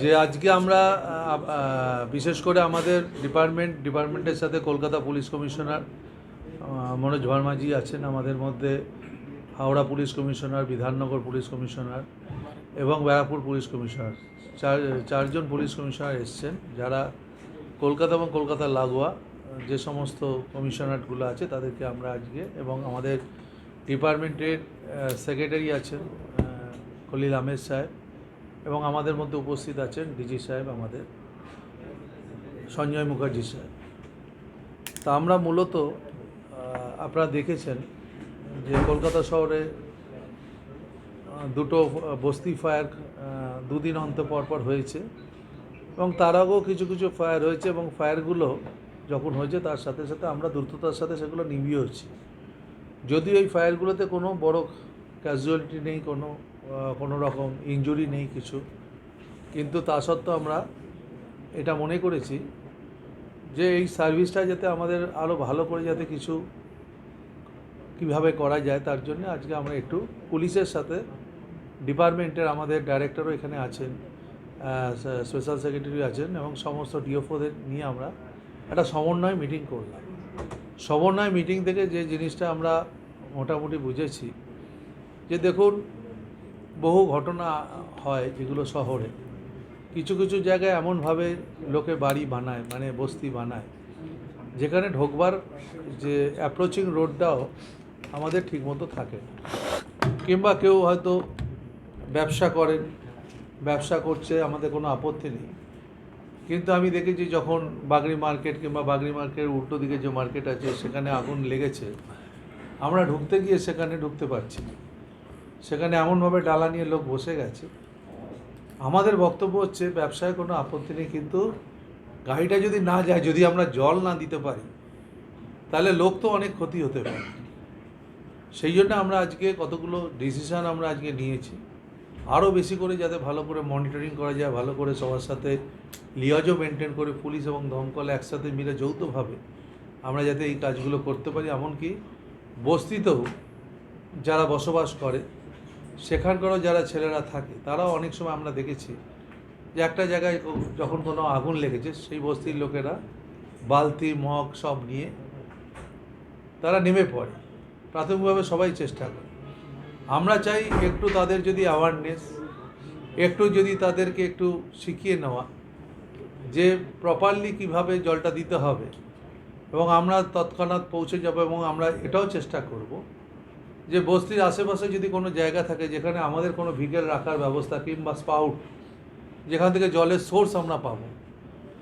যে আজকে আমরা বিশেষ করে আমাদের ডিপার্টমেন্ট ডিপার্টমেন্টের সাথে কলকাতা পুলিশ কমিশনার মনোজ ভার্মাজি আছেন আমাদের মধ্যে, Howrah police commissioner, Bidhannagar police commissioner এবং ব্যারাকপুর পুলিশ কমিশনার। চার, চারজন পুলিশ কমিশনার এসছেন, যারা কলকাতা এবং কলকাতার লাগোয়া, যে সমস্ত কমিশনারগুলো আছে তাদেরকে আমরা আজকে এবং আমাদের ডিপার্টমেন্টের সেক্রেটারি আছেন খলিল আহমেদ সাহেব। এবং আমাদের মধ্যে উপস্থিত আছেন ডিজি সাহেব, আমাদের সঞ্জয় মুখার্জি সাহেব। তা আমরা মূলত আপনারা দেখেছেন যে কলকাতা শহরে দুটো বস্তি ফায়ার দুদিন অন্ত পর পর হয়েছে এবং তার আগেও কিছু কিছু ফায়ার হয়েছে এবং ফায়ারগুলো যখন হয়েছে তার সাথে সাথে আমরা দ্রুততার সাথে সেগুলো নিভিয়েছি যদিও এই ফায়ারগুলোতে কোনো বড় ক্যাজুয়ালিটি নেই, কোনো কোনো রকম ইনজুরি নেই কিছু। কিন্তু তা সত্ত্বেও আমরা এটা মনে করেছি যে এই সার্ভিসটা যাতে আমাদের আরও ভালো করে যাতে কিছু কীভাবে করা যায়, তার জন্য আজকে আমরা একটু পুলিশের সাথে ডিপার্টমেন্টের আমাদের ডাইরেক্টরও এখানে আছেন স্পেশাল সেক্রেটারি আছেন এবং সমস্ত ডিওফোদের নিয়ে আমরা একটা সমন্বয় মিটিং করলাম। সমন্বয় মিটিং থেকে যে জিনিসটা আমরা মোটামুটি বুঝেছি যে দেখুন বহু ঘটনা হয় যেগুলো শহরে। কিছু কিছু জায়গায় এমনভাবে লোকে বাড়ি বানায় মানে বস্তি বানায়, যেখানে ঢোকবার যে অ্যাপ্রোচিং রোডটাও আমাদের ঠিকমতো থাকে কিংবা কেউ হয়তো ব্যবসা করেন, ব্যবসা করছে, আমাদের কোনো আপত্তি নেই। কিন্তু আমি দেখেছি যখন বাগড়ি মার্কেট কিংবা বাগড়ি মার্কেটের উল্টো দিকে যে মার্কেট আছে, সেখানে আগুন লেগেছে, আমরা ঢুকতে গিয়ে সেখানে ঢুকতে পারছি সেখানে এমনভাবে ডালা নিয়ে লোক বসে গেছে। আমাদের বক্তব্য হচ্ছে, ব্যবসায় কোনো আপত্তি নেই, কিন্তু গাড়িটা যদি না যায়, যদি আমরা জল না দিতে পারি, তাহলে লোক তো অনেক ক্ষতি হতে পারে। সেই জন্য আমরা আজকে কতগুলো ডিসিশান আমরা আজকে নিয়েছি। আরও বেশি করে যাতে ভালো করে মনিটরিং করা যায়, ভালো করে সবার সাথে লিয়াজও মেনটেন করে, পুলিশ এবং দমকল একসাথে মিলে যৌথভাবে আমরা যাতে এই কাজগুলো করতে পারি। এমনকি বস্তিতেও যারা বসবাস করে সেখানকারও যারা ছেলেরা থাকে, তারাও অনেক সময় আমরা দেখেছি যে একটা জায়গায় যখন কোনো আগুন লেগেছে, সেই বস্তির লোকেরা বালতি, মগ সব নিয়ে তারা নেমে পড়ে। প্রাথমিকভাবে সবাই চেষ্টা করে। আমরা চাই একটু তাদের যদি অ্যাওয়ারনেস একটু যদি তাদেরকে একটু শিখিয়ে নেওয়া যে প্রপারলি কীভাবে জলটা দিতে হবে এবং আমরা তৎক্ষণাৎ পৌঁছে যাব এবং আমরা এটাও চেষ্টা করব যে বস্তির আশেপাশে যদি কোনো জায়গা থাকে যেখানে আমাদের কোনো ভিগেল রাখার ব্যবস্থা কিংবা স্পাউট, যেখান থেকে জলের সোর্স আমরা পাবো।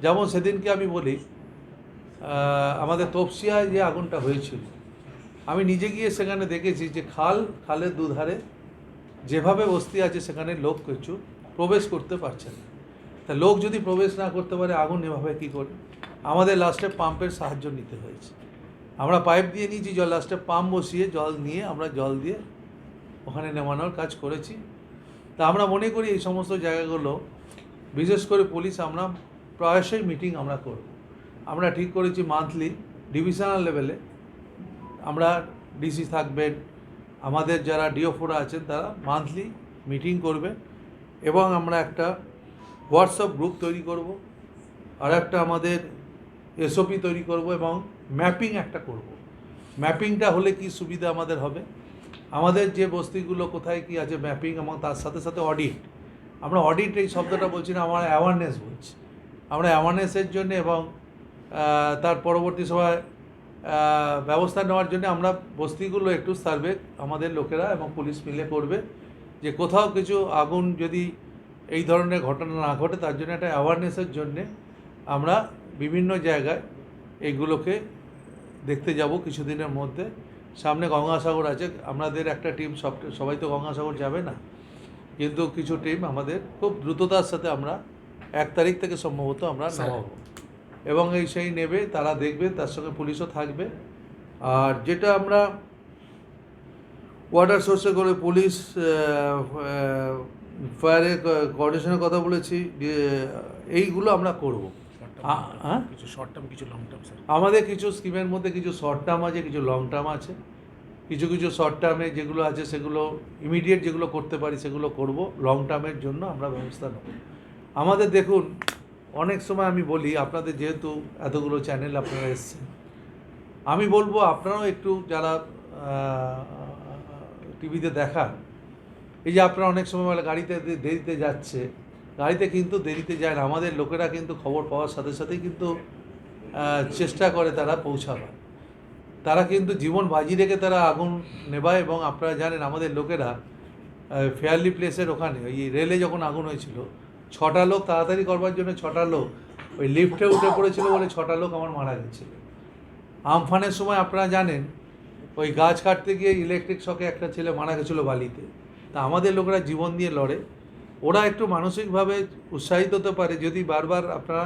যেমন সেদিনকে আমি বলি আমাদের তপসিয়ায় যে আগুনটা হয়েছিল, আমি নিজে গিয়ে সেখানে দেখেছি যে খাল, খালের দুধারে যেভাবে বস্তি আছে সেখানে লোক কিছু প্রবেশ করতে পারছে না। তা লোক যদি প্রবেশ না করতে পারে, আগুন এভাবে কী করে? আমাদের লাস্টে পাম্পের সাহায্য নিতে হয়েছে। আমরা পাইপ দিয়ে নিয়েছি জল লাস্টে পাম্প বসিয়ে জল নিয়ে আমরা জল দিয়ে ওখানে নেমানোর কাজ করেছি। তা আমরা মনে করি এই সমস্ত জায়গাগুলো, বিশেষ করে পুলিশ আমরা প্রায়শই মিটিং আমরা করব। আমরা ঠিক করেছি মান্থলি ডিভিশনাল লেভেলে আমরা ডিসি থাকবেন, আমাদের যারা ডিওফোরা আছেন তারা মান্থলি মিটিং করবে এবং আমরা একটা হোয়াটসঅ্যাপ গ্রুপ তৈরি করব। আর একটা আমাদের এসওপি তৈরি করব এবং ম্যাপিং একটা করব। ম্যাপিংটা হলে কি সুবিধা আমাদের হবে? আমাদের যে বস্তিগুলো কোথায় কি আছে ম্যাপিং এবং তার সাথে সাথে অডিট। আমরা অডিট এই শব্দটা বলছি না, আমরা অ্যাওয়ারনেস বলছি। আমরা অ্যাওয়ারনেসের জন্য এবং তার পরবর্তী সময় ব্যবস্থা নেওয়ার জন্য আমরা বস্তিগুলো একটু সার্ভে আমাদের লোকেরা এবং পুলিশ মিলে করবে যে কোথাও কিছু আগুন যদি এই ধরনের ঘটনা না ঘটে, তার জন্য একটা অ্যাওয়ারনেসের জন্যে আমরা বিভিন্ন জায়গায় এইগুলোকে দেখতে যাব কিছুদিনের মধ্যে। সামনে গঙ্গাসাগর আছে। আমাদের একটা টিম সব সবাই তো গঙ্গাসাগর যাবে না। কিন্তু কিছু টিম আমাদের খুব দ্রুততার সাথে আমরা এক তারিখ থেকে সম্ভবত আমরা। নামাবো। এবং এই সেই নেবে তারা দেখবে তার সঙ্গে পুলিশও থাকবে। আর যেটা আমরা ওয়াটার সোর্সে করে পুলিশ ফায়ারের কোঅর্ডিনেশনের কথা বলেছি এইগুলো আমরা করব? কিছু শর্ট টার্ম কিছু লং টার্ম স্যার আমাদের কিছু স্কিমের মধ্যে কিছু শর্ট টার্ম আছে কিছু লং টার্ম আছে। কিছু কিছু শর্ট টার্মে যেগুলো আছে সেগুলো ইমিডিয়েট যেগুলো করতে পারি সেগুলো করব। লং টার্মের জন্য আমরা ব্যবস্থা নেব। আমাদের দেখুন অনেক সময় আমি বলি আপনাদের যেহেতু এতগুলো চ্যানেল আপনারা এসছেন আমি বলব আপনারাও একটু যারা টিভিতে দেখান এই যে আপনারা অনেক সময় বলে গাড়িতে দেরিতে যাচ্ছে গাড়িতে কিন্তু দেরিতে যায় না। আমাদের লোকেরা কিন্তু খবর পাওয়ার সাথে সাথেই কিন্তু চেষ্টা করে তারা পৌঁছাবার। তারা কিন্তু জীবন বাজি রেখে তারা আগুন নেবায় এবং আপনারা জানেন আমাদের লোকেরা ফেয়ারলি প্লেসের ওখানে, ওই রেলে যখন আগুন হয়েছিল, ছটা লোক তাড়াতাড়ি করবার জন্য ছটা লোক, ওই লিফটে উঠে পড়েছিল বলে ছটা লোক আমার মারা গেছিল। আমফানের সময় আপনারা জানেন, ওই গাছ কাটতে গিয়ে ইলেকট্রিক শকে একটা ছেলে মারা গেছিল বালিতে। তা আমাদের লোকেরা জীবন দিয়ে লড়ে। ওরা একটু মানসিকভাবে উৎসাহিত হতে পারে যদি বারবার আপনারা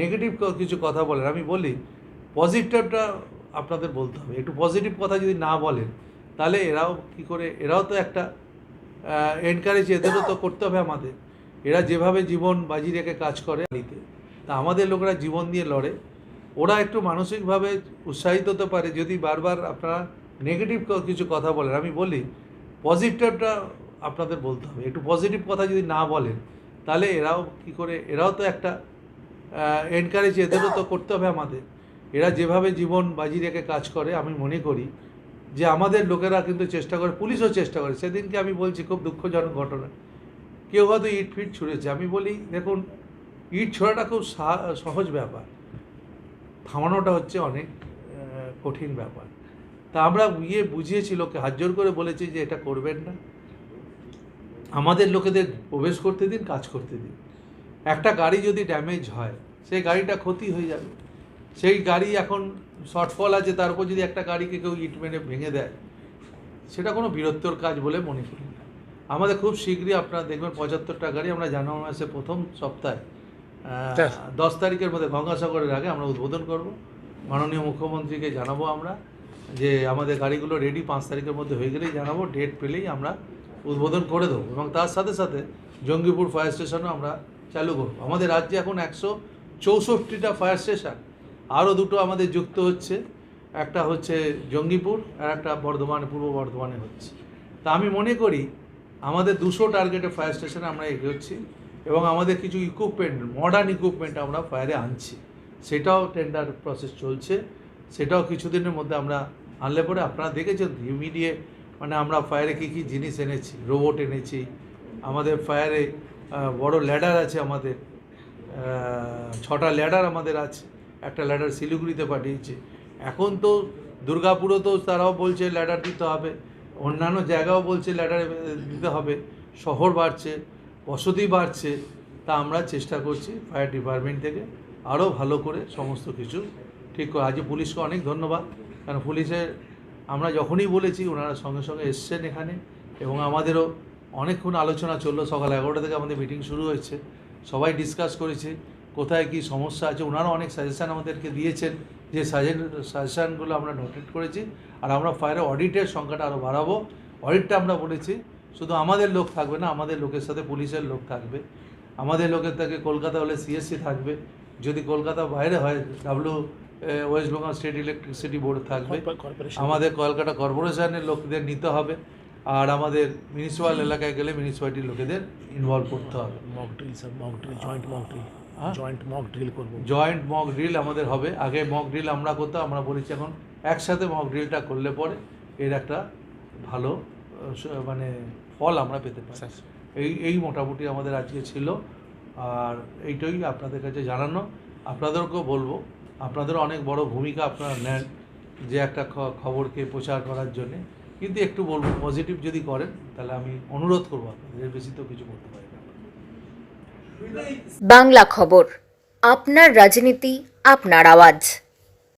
নেগেটিভ কিছু কথা বলেন। আমি বলি পজিটিভটা আপনাদের বলতে হবে। একটু পজিটিভ কথা যদি না বলেন, তাহলে এরাও কি করে, এরাও তো একটা এনকারেজ এদেরও তো করতে হবে আমাদের। এরা যেভাবে জীবন বাজি রেখে কাজ করে বালিতে তা আমাদের লোকেরা জীবন দিয়ে লড়ে। ওরা একটু মানসিকভাবে উৎসাহিত হতে পারে যদি বারবার আপনারা নেগেটিভ কিছু কথা বলেন। আমি বলি পজিটিভটা আপনাদের বলতে হবে। একটু পজিটিভ কথা যদি না বলেন, তাহলে এরাও কি করে, এরাও তো একটা এনকারেজ এদেরও তো করতে হবে আমাদের। এরা যেভাবে জীবন বাজি রেখে কাজ করে, আমি মনে করি যে আমাদের লোকেরা কিন্তু চেষ্টা করে, পুলিশও চেষ্টা করে। সেদিনকে আমি বলছি, খুব দুঃখজনক ঘটনা। কেউ হয়তো ইট ফিট ছুঁড়েছে। আমি বলি, দেখুন, ইট ছোড়াটা খুব সহজ ব্যাপার। থামানোটা হচ্ছে অনেক কঠিন ব্যাপার। তা আমরা গিয়ে বুঝিয়েছি, লোককে হাত করে বলেছি যে এটা করবেন না। আমাদের লোকেদের প্রবেশ করতে দিন কাজ করতে দিন। একটা গাড়ি যদি ড্যামেজ হয় সেই গাড়িটা ক্ষতি হয়ে যাবে। সেই গাড়ি এখন শর্টফল আছে তার উপর যদি একটা গাড়িকে কেউ ইট মেরে ভেঙে দেয় সেটা কোনো বীরত্বর কাজ বলে মনে করি না। আমাদের খুব শীঘ্রই আপনারা দেখবেন পঁচাত্তরটা গাড়ি আমরা জানুয়ারি মাসে প্রথম সপ্তাহে দশ তারিখের মধ্যে গঙ্গাসাগরের আগে আমরা উদ্বোধন করব। মাননীয় মুখ্যমন্ত্রীকে জানাব আমরা যে আমাদের গাড়িগুলো রেডি পাঁচ তারিখের মধ্যে হয়ে গেলেই জানাব ডেট পেলেই আমরা উদ্বোধন করে দেবো এবং তার সাথে সাথে জঙ্গিপুর ফায়ার স্টেশনও আমরা চালু করব। আমাদের রাজ্যে এখন একশো চৌষট্টিটা ফায়ার স্টেশন আরও দুটো আমাদের যুক্ত হচ্ছে। একটা হচ্ছে জঙ্গিপুর আর একটা বর্ধমানে, পূর্ব বর্ধমানে হচ্ছে। তা আমি মনে করি আমাদের দুশো টার্গেটে ফায়ার স্টেশনে আমরা এগোচ্ছি এবং আমাদের কিছু ইকুইপমেন্ট মডার্ন ইকুইপমেন্ট আমরা ফায়ারে আনছি। সেটাও টেন্ডার প্রসেস চলছে। সেটাও কিছুদিনের মধ্যে আমরা আনলে পরে আপনারা দেখেছেন ইমিডিয়েট মানে আমরা ফায়ারে কী কী জিনিস এনেছি রোবট এনেছি, আমাদের ফায়ারে বড় ল্যাডার আছে আমাদের ছটা ল্যাডার আমাদের আছে, একটা ল্যাডার শিলিগুড়িতে পাঠিয়েছে। এখন তো দুর্গাপুরও তো তারাও বলছে ল্যাডার দিতে হবে, অন্যান্য জায়গাও বলছে ল্যাডার দিতে হবে, শহর বাড়ছে, বসতি বাড়ছে, তা আমরা চেষ্টা করছি ফায়ার ডিপার্টমেন্ট থেকে আরও ভালো করে সমস্ত কিছু ঠিক করে। আজকে পুলিশকে অনেক ধন্যবাদ, কারণ পুলিশের আমরা যখনই বলেছি, ওনারা সঙ্গে সঙ্গে এসছেন এখানে এবং আমাদেরও অনেকক্ষণ আলোচনা চলল। সকাল এগারোটা থেকে আমাদের মিটিং শুরু হয়েছে। সবাই ডিসকাস করেছে, কোথায় কী সমস্যা আছে। ওনারা অনেক সাজেশান আমাদেরকে দিয়েছেন যে সাজেন সাজেশানগুলো আমরা নোটেট করেছি আর আমরা ফায়ারের অডিটের সংখ্যাটা আরও বাড়াবো। অডিটটা আমরা বলেছি, শুধু আমাদের লোক থাকবে না, আমাদের লোকের সাথে পুলিশের লোক থাকবে। আমাদের লোকের থেকে কলকাতা হলে সিএসসি থাকবে। যদি কলকাতা বাইরে হয় W West Bengal state electricity board থাকবে। আমাদের কলকাতা কর্পোরেশনের লোকদের নিতে হবে আর আমাদের মিউনিসিপ্যাল এলাকায় গেলে মিউনিসিপ্যালিটির লোকেদের ইনভলভ করতে হবে। Mock drill sir mock drill joint mock drill? Joint mock drill করব। জয়েন্ট মক ড্রিল আমাদের হবে। আগে মক ড্রিল আমরা করতাম আমরা বলেছি এখন একসাথে মক ড্রিলটা করলে পরে এর একটা ভালো মানে ফল আমরা পেতে পারি। এই এই মোটামুটি আমাদের আজকে ছিল। আর এইটাই আপনাদের কাছে জানানো। আপনাদেরকেও বলব আপনাদের অনেক বড় ভূমিকা আপনারা নেন যে একটা খবরকে প্রচার করার জন্যে। কিন্তু একটু বলব পজিটিভ যদি করেন, তাহলে আমি অনুরোধ করব আপনাদের বেশি তো কিছু করতে পারি না। বাংলা খবর, আপনার রাজনীতি, আপনার আওয়াজ।